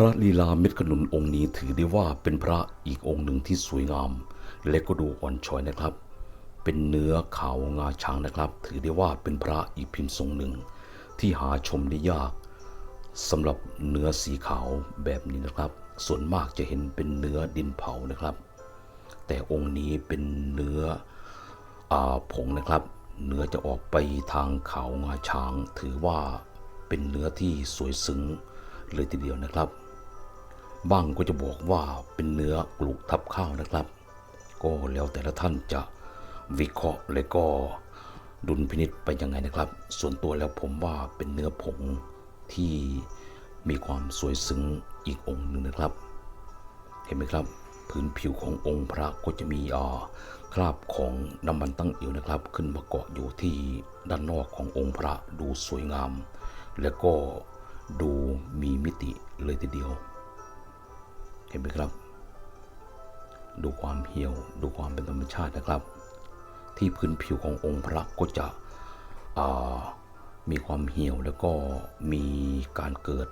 ระลีลาเม็ดขนุนองค์นี้ถือได้ว่าเป็นพระอีกองค์หนึ่งที่สวยงาม และก็ดูอ่อนช้อยนะครับ เป็นเนื้อขาวงาช้างนะครับ ถือได้ว่าเป็นพระอีกพิมพ์ทรงหนึ่ง ที่หาชมได้ยากสำหรับเนื้อสีขาวแบบนี้นะครับ ส่วนมากจะเห็นเป็นเนื้อดินเผานะครับ แต่องค์นี้เป็นเนื้ออผงนะครับ เนื้อจะออกไปทางขาวงาช้าง ถือว่าเป็นเนื้อที่สวยซึ้งเลยทีเดียวนะครับ บ้างก็จะบอกว่าเป็นเนื้อกลุกทับข้าวนะครับ ก็แล้วแต่ละท่านจะวิเคราะห์และก็ดุลพินิษไปยังไงนะครับ ส่วนตัวแล้วผมว่าเป็นเนื้อผงที่มีความสวยซึ้งอีกองค์หนึ่งนะครับ เห็นไหมครับ พื้นผิวขององค์พระก็จะมีอ่าคราบของน้ำมันตั้งอิ๋วนะครับ ขึ้นมาเกาะอยู่ที่ด้านนอกขององค์พระดูสวยงาม และก็ดูมีมิติเลยทีเดียว เห็นไหมครับ ดูความเหี่ยว ดูความเป็นธรรมชาตินะครับ ที่พื้นผิวขององค์พระก็จะมีความเหี่ยวแล้วก็มีการเกิด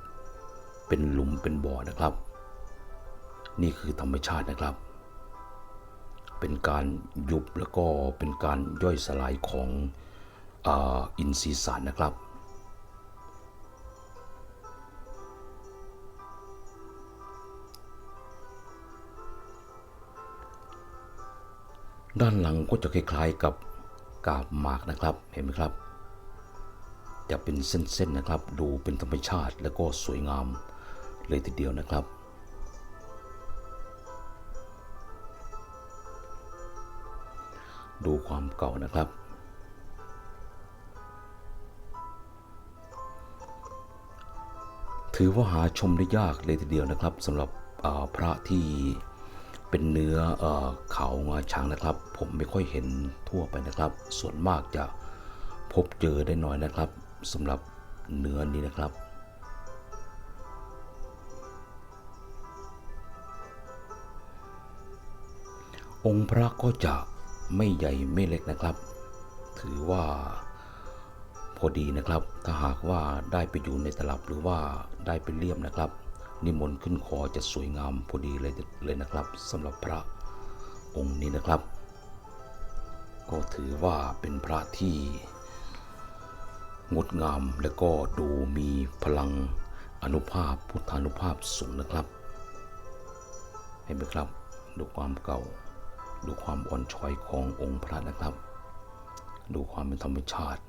เป็นหลุมเป็นบ่อนะครับ นี่คือธรรมชาตินะครับ เป็นการยุบแล้วก็เป็นการย่อยสลายของออินทรีย์สารนะครับ ด้านหลังก็จะคล้ายๆกับกาบหมากนะครับเห็นไหมครับ จะเป็นเส้นๆนะครับ ดูเป็นธรรมชาติแล้วก็สวยงามเลยทีเดียวนะครับดูความเก่านะครับ ถือว่าหาชมได้ยากเลยทีเดียวนะครับสำหรับพระที่ เป็นเนื้อเอเขางาช้างนะครับ ผมไม่ค่อยเห็นทั่วไปนะครับ ส่วนมากจะพบเจอได้น้อยนะครับสำหรับเนื้อนี้นะครับองค์พระก็จะไม่ใหญ่ไม่เล็กนะครับ ถือว่าพอดีนะครับ ถ้าหากว่าได้ไปอยู่ในตลับหรือว่าได้ไปเลี่ยมนะครับ นิมนต์ขึ้นคอจะสวยงามพอดีเลยเลยนะครับสำหรับพระองค์นี้นะครับ ก็ถือว่าเป็นพระที่งดงามและก็ดูมีพลังอนุภาพพุทธานุภาพสูงนะครับเห็นไหมครับ ดูความเก่า ดูความอ่อนช้อยขององค์พระนะครับ ดูความเป็นธรรมชาติ